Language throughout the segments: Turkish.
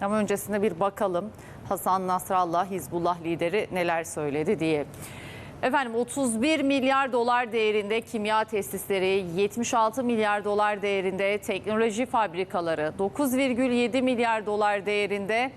Ama öncesinde bir bakalım Hasan Nasrallah Hizbullah lideri neler söyledi diye. Efendim 31 milyar dolar değerinde kimya tesisleri, 76 milyar dolar değerinde teknoloji fabrikaları, 9,7 milyar dolar değerinde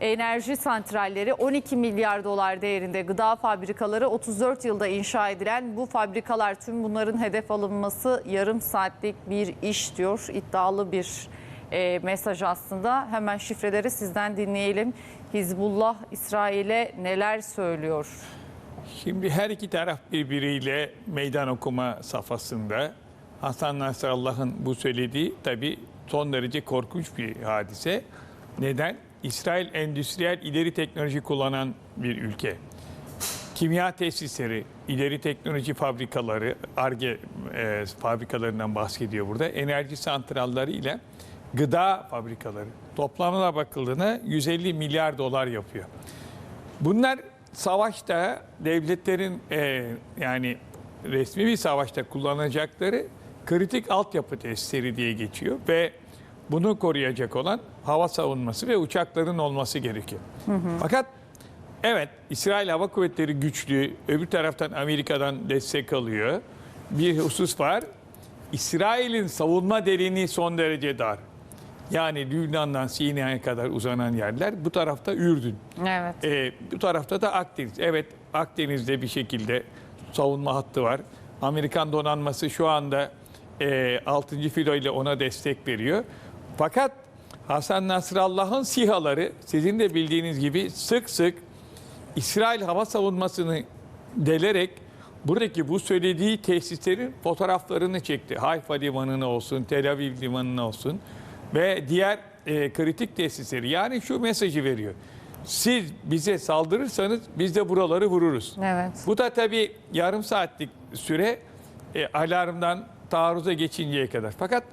enerji santralleri, 12 milyar dolar değerinde gıda fabrikaları, 34 yılda inşa edilen bu fabrikalar tüm bunların hedef alınması yarım saatlik bir iş diyor. İddialı bir e, mesaj aslında. Hemen şifreleri sizden dinleyelim. Hizbullah İsrail'e neler söylüyor? Şimdi her iki taraf birbiriyle meydan okuma safhasında. Hasan Nasrallah'ın bu söylediği tabii son derece korkunç bir hadise. Neden? İsrail endüstriyel ileri teknoloji kullanan bir ülke. Kimya tesisleri, ileri teknoloji fabrikaları, ARGE e, fabrikalarından bahsediyor burada. Enerji santralları ile gıda fabrikaları. Toplamına bakıldığında 150 milyar dolar yapıyor. Bunlar savaşta devletlerin e, yani resmi bir savaşta kullanacakları kritik altyapı testleri diye geçiyor ve bunu koruyacak olan hava savunması ve uçakların olması gerekiyor. Fakat evet İsrail Hava Kuvvetleri güçlü, öbür taraftan Amerika'dan destek alıyor. Bir husus var. İsrail'in savunma derinliği son derece dar. Yani Lübnan'dan Sina'ya kadar uzanan yerler. Bu tarafta Ürdün. Evet. Ee, bu tarafta da Akdeniz. Evet Akdeniz'de bir şekilde savunma hattı var. Amerikan donanması şu anda e, 6. filo ile ona destek veriyor. Fakat Hasan Nasrallah'ın sihaları sizin de bildiğiniz gibi sık sık İsrail hava savunmasını delerek buradaki bu söylediği tesislerin fotoğraflarını çekti. Hayfa limanına olsun, Tel Aviv limanına olsun ve diğer e, kritik tesisleri. Yani şu mesajı veriyor. Siz bize saldırırsanız biz de buraları vururuz. Evet. Bu da tabii yarım saatlik süre e, alarmdan taarruza geçinceye kadar. Fakat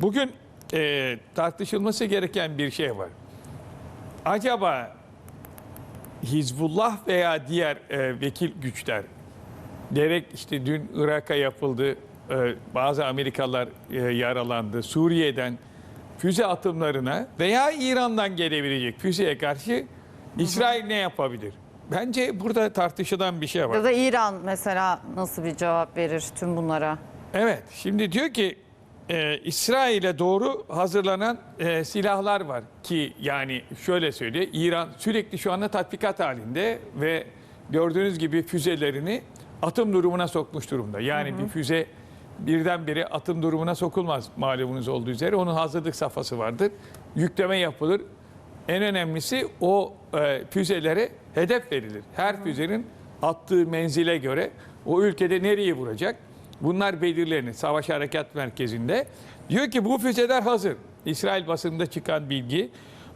bugün e, tartışılması gereken bir şey var. Acaba Hizbullah veya diğer e, vekil güçler gerek işte dün Irak'a yapıldı, e, bazı Amerikalılar e, yaralandı, Suriye'den füze atımlarına veya İran'dan gelebilecek füzeye karşı İsrail ne yapabilir? Bence burada tartışılan bir şey var. Ya da İran mesela nasıl bir cevap verir tüm bunlara? Evet, şimdi diyor ki e, İsrail'e doğru hazırlanan e, silahlar var ki yani şöyle söylüyor İran sürekli şu anda tatbikat halinde ve gördüğünüz gibi füzelerini atım durumuna sokmuş durumda. Yani bir füze birdenbire atım durumuna sokulmaz malumunuz olduğu üzere. Onun hazırlık safhası vardır. Yükleme yapılır. En önemlisi o e, füzelere hedef verilir. Her füzenin attığı menzile göre o ülkede nereyi vuracak? Bunlar belirlenir Savaş Harekat Merkezi'nde. Diyor ki bu füzeler hazır. İsrail basında çıkan bilgi.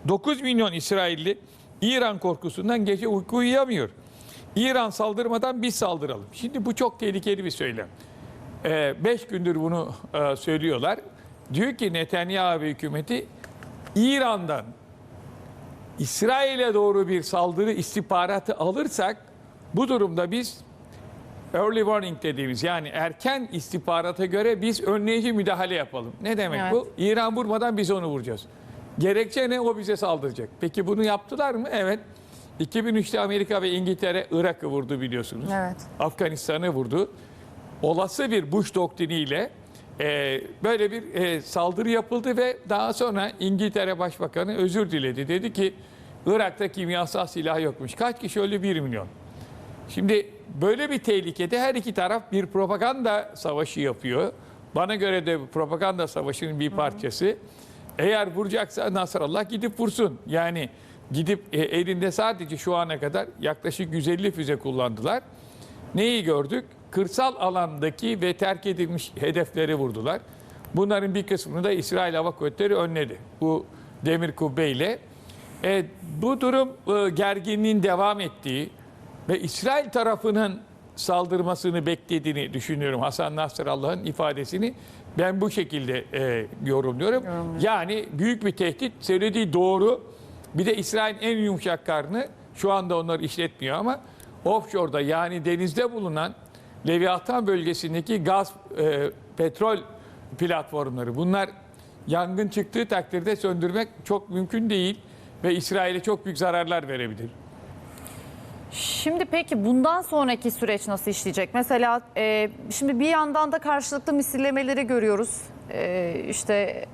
9 milyon İsrailli İran korkusundan gece uyku uyuyamıyor. İran saldırmadan biz saldıralım. Şimdi bu çok tehlikeli bir söylem. 5 gündür bunu e, söylüyorlar. Diyor ki Netanyahu hükümeti İran'dan İsrail'e doğru bir saldırı istihbaratı alırsak bu durumda biz early warning dediğimiz yani erken istihbarata göre biz önleyici müdahale yapalım. Ne demek Evet. bu? İran vurmadan biz onu vuracağız. Gerekçe ne? O bize saldıracak. Peki bunu yaptılar mı? Evet. 2003'te Amerika ve İngiltere Irak'ı vurdu biliyorsunuz. Evet. Afganistan'ı vurdu. Olası bir Bush doktriniyle e, böyle bir e, saldırı yapıldı ve daha sonra İngiltere Başbakanı özür diledi. Dedi ki Irak'ta kimyasal silah yokmuş. Kaç kişi öldü? 1 milyon. Şimdi böyle bir tehlikede her iki taraf bir propaganda savaşı yapıyor. Bana göre de propaganda savaşının bir parçası. Eğer vuracaksa Nasrallah gidip vursun. Yani gidip e, elinde sadece şu ana kadar yaklaşık 150 füze kullandılar. Neyi gördük? Kırsal alandaki ve terk edilmiş hedefleri vurdular. Bunların bir kısmını da İsrail Hava Kuvvetleri önledi. Bu demir kubbeyle. E, bu durum e, gerginliğin devam ettiği ve İsrail tarafının saldırmasını beklediğini düşünüyorum. Hasan Nasrallah'ın ifadesini ben bu şekilde e, yorumluyorum. Yani büyük bir tehdit söylediği doğru. Bir de İsrail'in en yumuşak karnı şu anda onları işletmiyor ama offshore'da yani denizde bulunan Leviathan bölgesindeki gaz, e, petrol platformları. Bunlar yangın çıktığı takdirde söndürmek çok mümkün değil. ve İsrail'e çok büyük zararlar verebilir. Şimdi peki bundan sonraki süreç nasıl işleyecek? Mesela e, şimdi bir yandan da karşılıklı misillemeleri görüyoruz. E, işte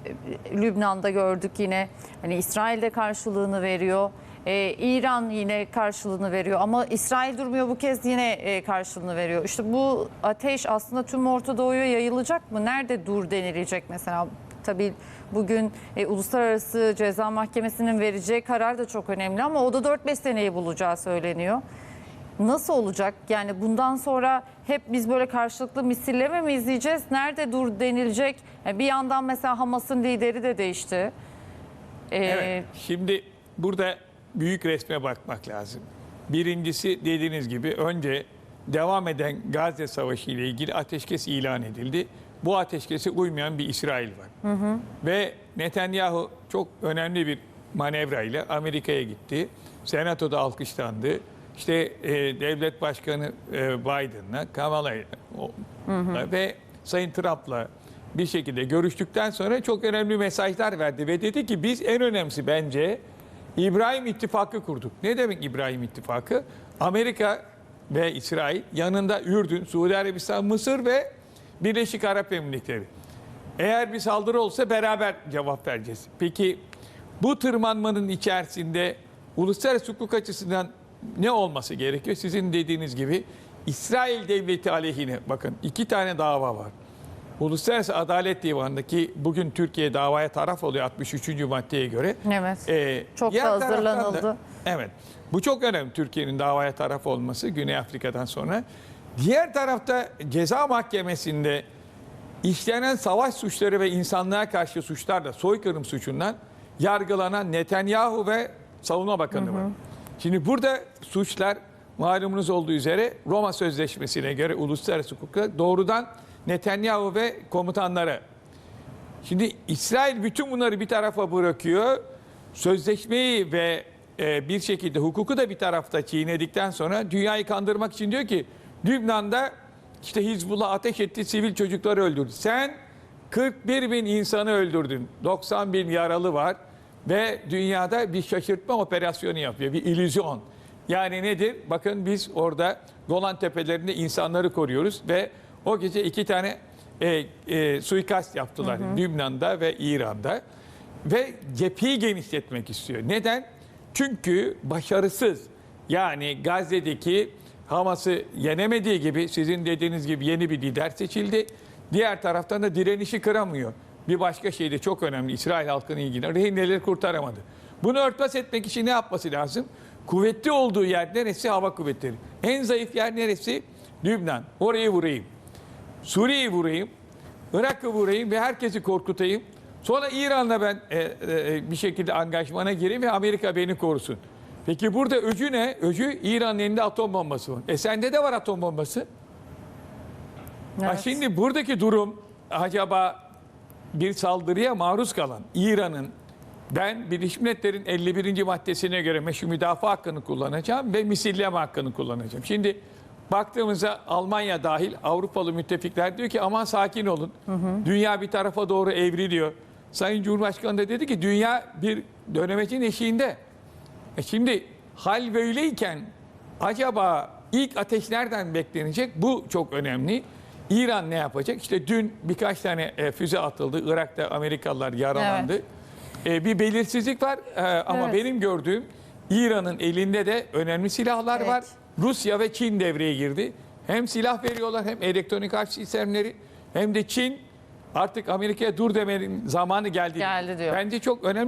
Lübnan'da gördük yine. Hani İsrail de karşılığını veriyor. E, İran yine karşılığını veriyor ama İsrail durmuyor bu kez yine e, karşılığını veriyor. İşte bu ateş aslında tüm Orta Doğu'ya yayılacak mı? Nerede dur denilecek mesela? Tabii bugün e, Uluslararası Ceza Mahkemesi'nin vereceği karar da çok önemli ama o da 4-5 seneyi bulacağı söyleniyor. Nasıl olacak? Yani bundan sonra hep biz böyle karşılıklı misilleme mi izleyeceğiz? Nerede dur denilecek? Yani bir yandan mesela Hamas'ın lideri de değişti. Ee, Evet. Şimdi burada büyük resme bakmak lazım. Birincisi dediğiniz gibi önce devam eden Gazze Savaşı ile ilgili ateşkes ilan edildi. Bu ateşkese uymayan bir İsrail var. Ve Netanyahu çok önemli bir manevra ile Amerika'ya gitti. Senatoda alkışlandı. İşte e, devlet başkanı e, Biden'la, Kamala ve Sayın Trump'la bir şekilde görüştükten sonra çok önemli mesajlar verdi ve dedi ki biz en önemlisi bence İbrahim İttifakı kurduk. Ne demek İbrahim İttifakı? Amerika ve İsrail yanında Ürdün, Suudi Arabistan, Mısır ve Birleşik Arap Emirlikleri. Eğer bir saldırı olsa beraber cevap vereceğiz. Peki bu tırmanmanın içerisinde uluslararası hukuk açısından ne olması gerekiyor? Sizin dediğiniz gibi İsrail devleti aleyhine bakın iki tane dava var. Uluslararası Adalet Divanı'ndaki bugün Türkiye davaya taraf oluyor 63. maddeye göre. Evet. Ee, Çok da hazırlanıldı. evet. Bu çok önemli Türkiye'nin davaya taraf olması Güney Afrika'dan sonra. Diğer tarafta ceza mahkemesinde işlenen savaş suçları ve insanlığa karşı suçlarla soykırım suçundan yargılanan Netanyahu ve Savunma Bakanı var. Şimdi burada suçlar malumunuz olduğu üzere Roma Sözleşmesi'ne göre uluslararası hukukta doğrudan Netanyahu ve komutanlara Şimdi İsrail bütün bunları bir tarafa bırakıyor. Sözleşmeyi ve e, bir şekilde hukuku da bir tarafta çiğnedikten sonra dünyayı kandırmak için diyor ki Lübnan'da işte Hizbullah ateş etti, sivil çocukları öldürdü. Sen 41 bin insanı öldürdün. 90 bin yaralı var ve dünyada bir şaşırtma operasyonu yapıyor, bir illüzyon. Yani nedir? Bakın biz orada Golan Tepelerinde insanları koruyoruz ve o gece iki tane e, e, suikast yaptılar Lübnan'da ve İran'da ve cepheyi genişletmek istiyor. Neden? Çünkü başarısız. Yani Gazze'deki Hamas'ı yenemediği gibi sizin dediğiniz gibi yeni bir lider seçildi. Diğer taraftan da direnişi kıramıyor. Bir başka şey de çok önemli İsrail halkının ilgili. Rehineleri kurtaramadı. Bunu örtbas etmek için ne yapması lazım? Kuvvetli olduğu yer neresi? Hava kuvvetleri. En zayıf yer neresi? Lübnan. Orayı vurayım. Suriye'yi vurayım, Irak'ı vurayım ve herkesi korkutayım. Sonra İran'la ben e, e, bir şekilde angajmana gireyim ve Amerika beni korusun. Peki burada öcü ne? Öcü İran'ın elinde atom bombası var. E sende de var atom bombası. Ha evet. şimdi buradaki durum acaba bir saldırıya maruz kalan İran'ın ben Birleşmiş Milletler'in 51. maddesine göre meşru müdafaa hakkını kullanacağım ve misilleme hakkını kullanacağım. Şimdi baktığımızda Almanya dahil Avrupalı müttefikler diyor ki aman sakin olun. Dünya bir tarafa doğru evriliyor. Sayın Cumhurbaşkanı da dedi ki dünya bir dönemecin eşiğinde. E şimdi hal böyleyken acaba ilk ateş nereden beklenecek? Bu çok önemli. İran ne yapacak? İşte dün birkaç tane e, füze atıldı. Irak'ta Amerikalılar yaralandı. E, bir belirsizlik var E, ama Evet. benim gördüğüm İran'ın elinde de önemli silahlar Evet. var. Rusya ve Çin devreye girdi. Hem silah veriyorlar hem elektronik harp sistemleri hem de Çin artık Amerika'ya dur demenin zamanı geldi. Geldi diyor. Bence çok önemli